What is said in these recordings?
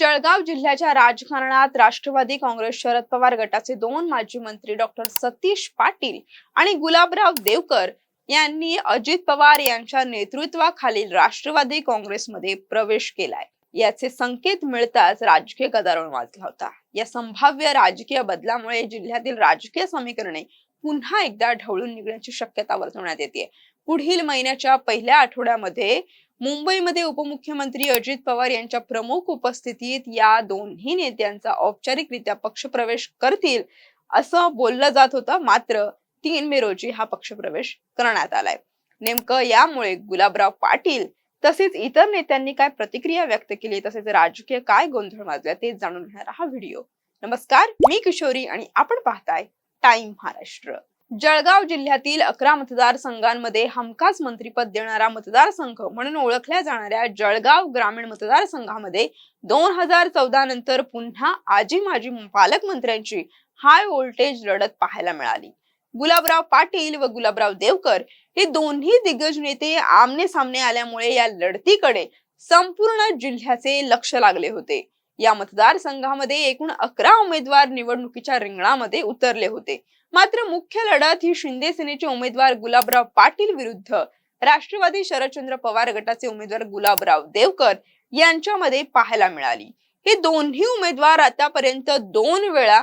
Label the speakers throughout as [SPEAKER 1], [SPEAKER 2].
[SPEAKER 1] जळगाव जिल्ह्याच्या राजकारणात राष्ट्रवादी काँग्रेस शरद पवार गटाचे दोन माजी मंत्री डॉक्टर सतीश पाटील आणि गुलाबराव देवकर यांनी अजित पवार यांच्या नेतृत्वाखालील राष्ट्रवादी काँग्रेसमध्ये प्रवेश केलाय. याचे संकेत मिळताच राजकीय गदारोळ वाजला होता. या संभाव्य राजकीय बदलामुळे जिल्ह्यातील राजकीय समीकरणे पुन्हा एकदा ढवळून निघण्याची शक्यता वर्तवण्यात येते पुढील महिन्याच्या पहिल्या आठवड्यामध्ये मुंबईमध्ये उपमुख्यमंत्री अजित पवार यांच्या प्रमुख उपस्थितीत या दोन्ही नेत्यांचा औपचारिकरित्या पक्षप्रवेश करतील असं बोललं जात होतं. मात्र तीन मे रोजी हा पक्षप्रवेश करण्यात आलाय. नेमकं यामुळे गुलाबराव पाटील तसेच इतर नेत्यांनी काय प्रतिक्रिया व्यक्त केली? तसेच राजकीय काय गोंधळ माजला? ते जाणून घेणारा हा व्हिडिओ. नमस्कार मी किशोरी आणि आपण पाहताय टाइम महाराष्ट्र. जळगाव जिल्ह्यातील अकरा मतदारसंघांमध्ये हमखास मंत्रीपद देणारा मतदारसंघ म्हणून ओळखल्या जाणाऱ्या जळगाव ग्रामीण मतदारसंघामध्ये दोन हजार चौदा नंतर पुन्हा आजी माजी पालकमंत्र्यांची हाय व्होल्टेज लढत पाहायला मिळाली. गुलाबराव पाटील व गुलाबराव देवकर हे दोन्ही दिग्गज नेते आमने सामने आल्यामुळे या लढतीकडे संपूर्ण जिल्ह्याचे लक्ष लागले होते. या मतदारसंघामध्ये एकूण अकरा उमेदवार निवडणुकीच्या रिंगणामध्ये उतरले होते. मात्र मुख्य लढत ही शिंदे सेनेचे उमेदवार गुलाबराव पाटील विरुद्ध. राष्ट्रवादी शरदचंद्र पवार गटाचे उमेदवार गुलाबराव देवकर यांच्यामध्ये पाहायला मिळाली. हे दोन्ही उमेदवार आतापर्यंत दोन वेळा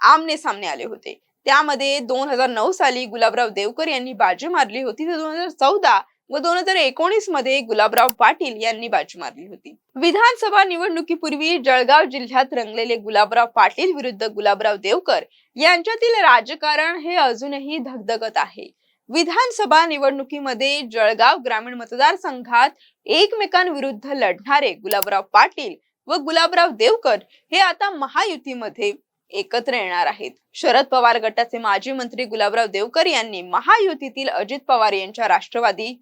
[SPEAKER 1] आमने सामने आले होते. त्यामध्ये दोन हजार नऊ साली गुलाबराव देवकर यांनी बाजी मारली होती. तर दोन हजार चौदा व दोन हजार एकोणीसमध्ये गुलाबराव पाटील यांनी बाजी मारली होती. विधानसभा निवडणुकीपूर्वी जळगाव जिल्ह्यात रंगलेले गुलाबराव पाटील विरुद्ध गुलाबराव देवकर यांच्यातील राजकारण हे अजूनही धगधगत आहे. विधानसभा निवडणुकीमध्ये जळगाव ग्रामीण मतदारसंघात एकमेकांविरुद्ध लढणारे गुलाबराव पाटील व गुलाबराव देवकर हे आता महायुतीमध्ये एकत्र येणार आहेत. शरद पवार गटाचे माजी मंत्री गुलाबराव देवकर यांनी महायुतीतील अजित पवार यांच्या राष्ट्रवादी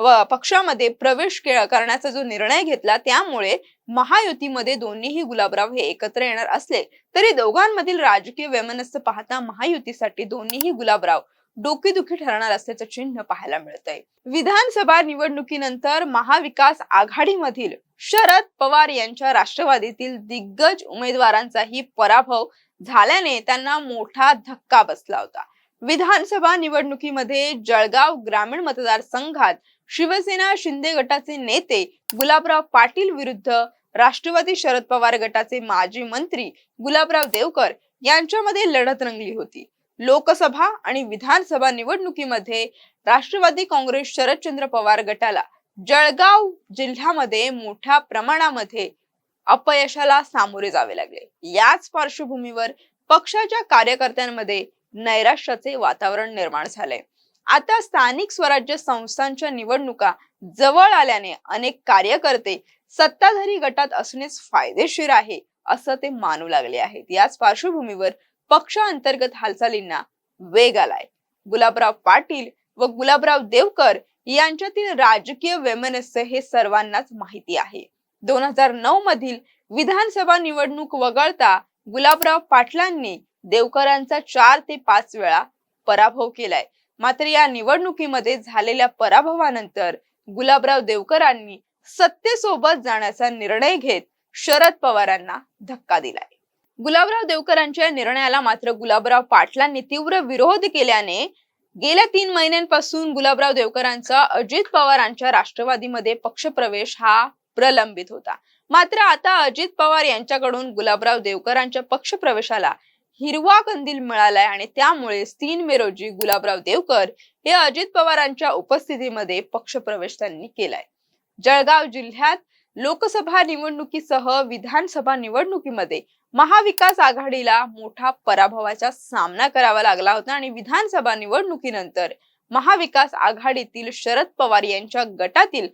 [SPEAKER 1] पक्षामध्ये प्रवेश करण्याचा जो निर्णय घेतला त्यामुळे महायुतीमध्ये दोन्हीही गुलाबराव हे एकत्र येणार असले तरी दोघांमधील राजकीय वैमनस्य पाहता महायुतीसाठी दोन्हीही गुलाबराव डोकेदुखी ठरणार असल्याचं चिन्ह पाहायला मिळतंय. विधानसभा निवडणुकीनंतर महाविकास आघाडीमधील शरद पवार यांच्या राष्ट्रवादीतील दिग्गज उमेदवारांचाही पराभव झाल्याने त्यांना मोठा धक्का बसला होता. विधानसभा निवडणुकीमध्ये जळगाव ग्रामीण मतदारसंघात शिवसेना शिंदे गटाचे नेते गुलाबराव पाटील विरुद्ध राष्ट्रवादी शरद पवार गटाचे माजी मंत्री गुलाबराव देवकर यांच्यामध्ये लढत रंगली होती. लोकसभा आणि विधानसभा निवडणुकीमध्ये राष्ट्रवादी काँग्रेस शरदचंद्र पवार गटाला जळगाव जिल्ह्यामध्ये मोठ्या प्रमाणामध्ये अपयशाला सामोरे जावे लागले. याच पार्श्वभूमीवर पक्षाच्या कार्यकर्त्यांमध्ये नैराश्याचे वातावरण निर्माण झाले. आता स्थानिक स्वराज्य संस्थांच्या निवडणुका जवळ आल्याने अनेक कार्यकर्ते सत्ताधारी गटात असणेच फायदेशीर आहे असं ते मानू लागले आहेत. याच पार्श्वभूमीवर पक्षांतर्गत हालचालींना वेग आलाय. गुलाबराव पाटील व गुलाबराव देवकर यांच्यातील राजकीय वैमनस्य हे सर्वांनाच माहिती आहे. दोन हजार नऊ मधील विधानसभा निवडणूक वगळता गुलाबराव पाटलांनी देवकरांचा चार ते पाच वेळा पराभव केलाय. मात्र या निवडणुकीमध्ये झालेल्या पराभवानंतर गुलाबराव देवकरांनी सत्तेसोबत जाण्याचा निर्णय घेत शरद पवारांना धक्का दिलाय. गुलाबराव देवकरांच्या निर्णयाला मात्र गुलाबराव पाटलांनी तीव्र विरोध केल्याने गेल्या तीन महिन्यांपासून गुलाबराव देवकरांचा अजित पवारांच्या राष्ट्रवादीमध्ये पक्षप्रवेश हा प्रलंबित होता. मात्र आता अजित पवार यांच्याकडून गुलाबराव देवकरांच्या पक्षप्रवेशाला हिरवा कंदील मिळालाय आणि त्यामुळे तीन मे रोजी गुलाबराव देवकर हे अजित पवारांच्या उपस्थितीमध्ये पक्षप्रवेश त्यांनी केलाय. जळगाव जिल्ह्यात लोकसभा निवडणुकीसह विधानसभा निवडणुकीमध्ये महाविकास आघाडीला मोठा पराभवाचा सामना करावा लागला होता आणि विधानसभा निवडणुकीनंतर महाविकास आघाडीतील शरद पवार यांच्या गटातील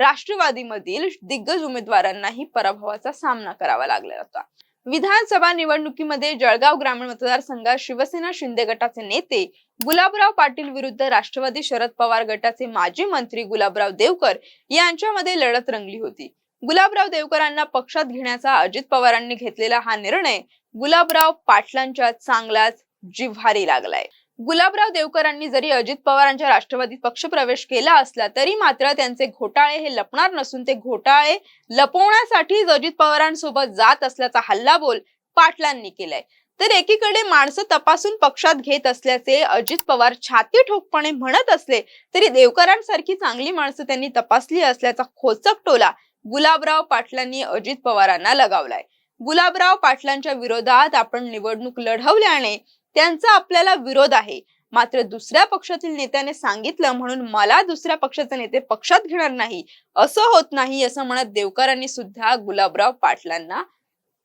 [SPEAKER 1] राष्ट्रवादीमधील दिग्गज उमेदवारांनाही पराभवाचा सामना करावा लागला होता. विधानसभा निवडणुकीमध्ये जळगाव ग्रामीण मतदारसंघात शिवसेना शिंदे गटाचे नेते गुलाबराव पाटील विरुद्ध राष्ट्रवादी शरद पवार गटाचे माजी मंत्री गुलाबराव देवकर यांच्यामध्ये लढत रंगली होती. गुलाबराव देवकरांना पक्षात घेण्याचा अजित पवारांनी घेतलेला हा निर्णय गुलाबराव पाटलांच्या चांगलाच जिव्हारी लागलाय. गुलाबराव देवकरांनी जरी अजित पवारांच्या राष्ट्रवादीत पक्षप्रवेश केला असला तरी मात्र त्यांचे घोटाळे हे लपणार नसून ते घोटाळे लपवण्यासाठीच अजित पवारांसोबत जात असल्याचा हल्लाबोल पाटलांनी केलाय. तर एकीकडे माणसं तपासून पक्षात घेत असल्याचे अजित पवार छाती ठोकपणे म्हणत असले तरी देवकरांसारखी चांगली माणसं त्यांनी तपासली असल्याचा खोचक टोला गुलाबराव पाटलांनी अजित पवारांना लगावलाय. गुलाबराव पाटलांच्या विरोधात आपण निवडणूक लढवल्याने त्यांचा आपल्याला विरोध आहे. मात्र दुसऱ्या पक्षातील नेत्याने सांगितलं म्हणून मला दुसऱ्या पक्षाचे नेते पक्षात घेणार नाही. असं होत नाही असं म्हणत देवकरांनी सुद्धा गुलाबराव पाटलांना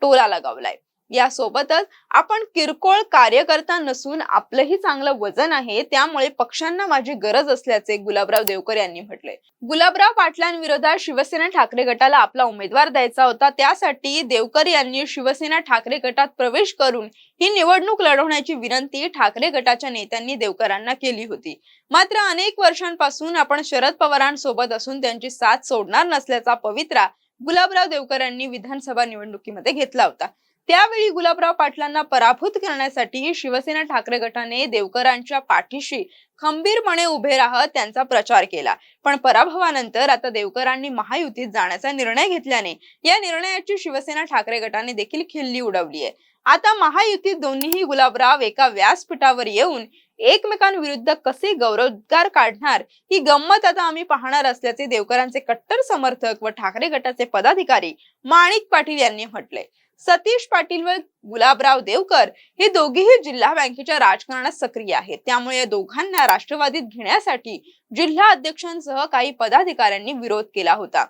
[SPEAKER 1] टोला लगावलाय. यासोबतच आपण किरकोळ कार्यकर्ता नसून आपलंही चांगलं वजन आहे त्यामुळे पक्षांना माझी गरज असल्याचे गुलाबराव देवकर यांनी म्हटले. गुलाबराव पाटलांविरोधात शिवसेना ठाकरे गटाला आपला उमेदवार द्यायचा होता त्यासाठी देवकर यांनी शिवसेना ठाकरे गटात प्रवेश करून ही निवडणूक लढवण्याची विनंती ठाकरे गटाच्या नेत्यांनी देवकरांना केली होती. मात्र अनेक वर्षांपासून आपण शरद पवारांसोबत असून त्यांची साथ सोडणार नसल्याचा पवित्रा गुलाबराव देवकर यांनी विधानसभा निवडणुकीमध्ये घेतला होता. त्यावेळी गुलाबराव पाटलांना पराभूत करण्यासाठी शिवसेना ठाकरे गटाने देवकरांच्या पाठीशी खंबीरपणे उभे राहत त्यांचा प्रचार केला. पण पराभवानंतर आता देवकरांनी महायुतीत जाण्याचा निर्णय घेतल्याने या निर्णयाची शिवसेना ठाकरे गटाने देखील खिल्ली उडवली आहे. आता महायुतीत दोन्हीही गुलाबराव एका व्यासपीठावर येऊन एकमेकांविरुद्ध कसे गौरवगार काढणार ही गंमत आता आम्ही पाहणार असल्याचे देवकरांचे कट्टर समर्थक व ठाकरे गटाचे पदाधिकारी माणिक पाटील यांनी म्हटले सतीश पाटील व गुलाबराव देवकर हे दोघेही जिल्हा बँकेच्या राजकारणात सक्रिय आहेत. त्यामुळे या दोघांना राष्ट्रवादीत घेण्यासाठी जिल्हा अध्यक्षांसह काही पदाधिकाऱ्यांनी विरोध केला होता.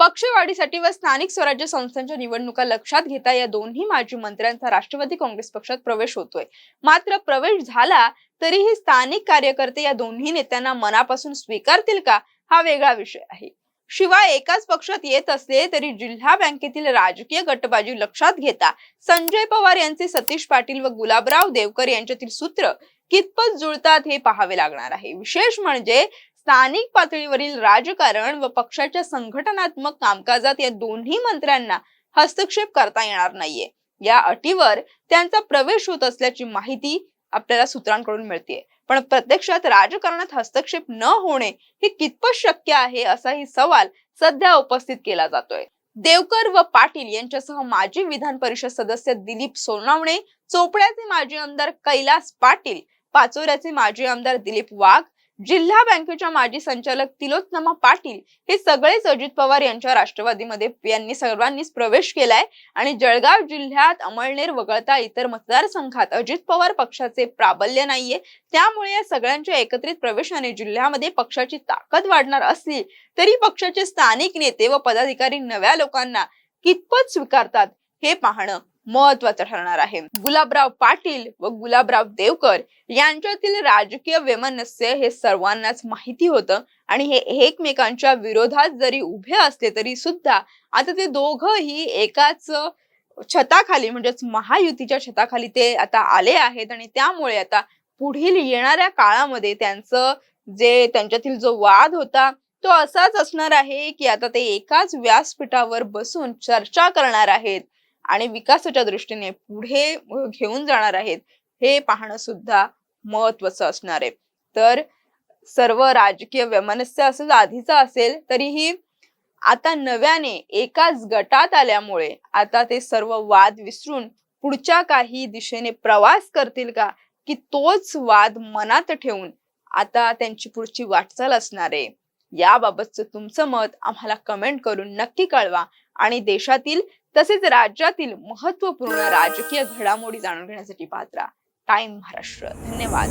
[SPEAKER 1] पक्षवाढीसाठी व स्थानिक स्वराज्य संस्थांच्या निवडणुका लक्षात घेता या दोन्ही माजी मंत्र्यांचा राष्ट्रवादी काँग्रेस पक्षात प्रवेश होतोय. मात्र प्रवेश झाला तरीही स्थानिक कार्यकर्ते या दोन्ही नेत्यांना मनापासून स्वीकारतील का हा वेगळा विषय आहे. शिवाय एकाच पक्षात येत असले तरी जिल्हा बँकेतील राजकीय गटबाजी लक्षात घेता संजय पवार यांचे सतीश पाटील व गुलाबराव देवकर यांच्यातील सूत्र कितपत जुळतात हे पाहावे लागणार आहे. विशेष म्हणजे स्थानिक पातळीवरील राजकारण व पक्षाच्या संघटनात्मक कामकाजात या दोन्ही मंत्र्यांना हस्तक्षेप करता येणार नाहीये. या अटीवर त्यांचा प्रवेश होत असल्याची माहिती आपल्याला सूत्रांकडून मिळते पण प्रत्यक्षात राजकारणात हस्तक्षेप न होणे हे कितपत शक्य आहे असाही सवाल सध्या उपस्थित केला जातोय. देवकर व पाटील यांच्यासह माजी विधान परिषद सदस्य दिलीप सोनावणे चोपड्याचे माजी आमदार कैलास पाटील पाचोऱ्याचे माजी आमदार दिलीप वाघ जिल्हा बँकेच्या माजी संचालक तिलोत्तमा पाटील हे सगळेच अजित पवार यांच्या राष्ट्रवादीमध्ये यांनी सर्वांनीच प्रवेश केलाय. आणि जळगाव जिल्ह्यात अमळनेर वगळता इतर मतदारसंघात अजित पवार पक्षाचे प्राबल्य नाहीये. त्यामुळे या सगळ्यांच्या एकत्रित प्रवेशाने जिल्ह्यामध्ये पक्षाची ताकद वाढणार असली तरी पक्षाचे स्थानिक नेते व पदाधिकारी नव्या लोकांना कितपत स्वीकारतात हे पाहणं महत्वाचं ठरणार आहे. गुलाबराव पाटील व गुलाबराव देवकर यांच्यातील राजकीय वैमनस्य हे सर्वांनाच माहिती होतं आणि हे एकमेकांच्या विरोधात जरी उभे असले तरी सुद्धा आता ते दोघही एकाच छताखाली म्हणजेच महायुतीच्या छताखाली ते आता आले आहेत आणि त्यामुळे आता पुढील येणाऱ्या काळामध्ये त्यांचं जे त्यांच्यातील जो वाद होता तो असाच असणार आहे की आता ते एकाच व्यासपीठावर बसून चर्चा करणार आहेत. आणि विकासाच्या दृष्टीने पुढे घेऊन जाणार आहेत हे पाहणं सुद्धा महत्वाचं असणार आहे. तर सर्व राजकीय वैमनस्य असं आधीच असेल तरीही आता नव्याने एकाच गटात आल्यामुळे आता ते सर्व वाद विसरून पुढच्या काही दिशेने प्रवास करतील का की तोच वाद मनात ठेवून आता त्यांची पुढची वाटचाल असणार आहे. याबाबतचं तुमचं मत आम्हाला कमेंट करून नक्की कळवा. आणि देशातील तसेच राज्यातील महत्त्वपूर्ण राजकीय घडामोडी जाणून घेण्यासाठी पात्रा टाइम महाराष्ट्र. धन्यवाद.